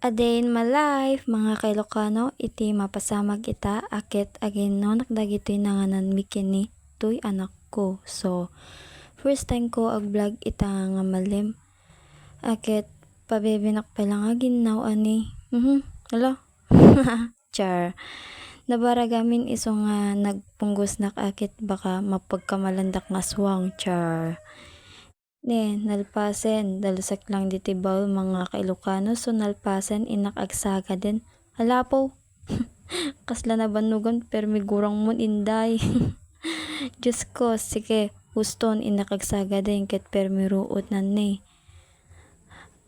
A day in my life, mga kailokano, iti mapasamag ita, akit agin no, nakdagitoy nanganan mikini, tuy anak ko. So, first time ko ag vlog ita nga malim. Akit, pabibinak pa lang agin now ani. Mhm, alo. Char. Nabaragamin iso nga nagpunggos nak akit baka mapagkamalandak nga swang, char. Ne, nalpasen, dalusak lang diti bawl mga kailokano, so nalpasen inak agsaga din. Hala po, kasla na banugan pero may gurang mon inday. Diyos ko, sige, huston inak agsaga din ket pero may ruot nan ne.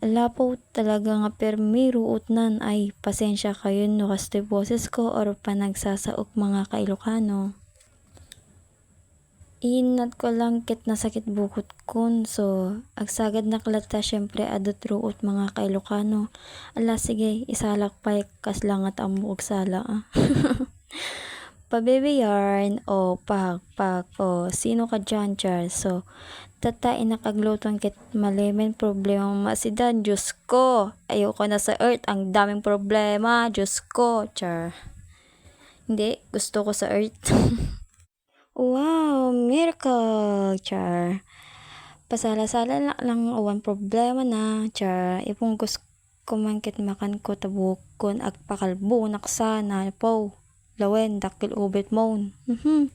Ala po talaga nga pero may ruot nan ay pasensya kayo no kastoy boses ko or panagsasaok mga kailokano. Inat ko lang ket nasakit bukot kun. So agsagad naklata syempre adot ruot mga kailokano. Ala sige isalak pa kas langat amo og sala ah. pa yarn o pak o sino ka dyan char so tata inakagluton ket malimen problema masidan Diyos ko! Ayoko na sa earth ang daming problema Diyos ko char. Hindi gusto ko sa earth Wow, miracle, char. Pasala-sala lang, lang awan problema na, char. Ipungkus ko man kit makan ko tabukon ag pakalbo naksana po. Lawen dakil ubit mo. Mhm.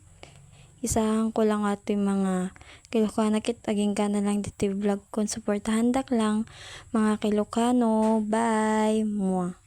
Isahan ko lang ato yung mga kilokano kit aging ka na lang dito vlog ko. Supportahan dak lang mga kilokano. Bye. Mwah.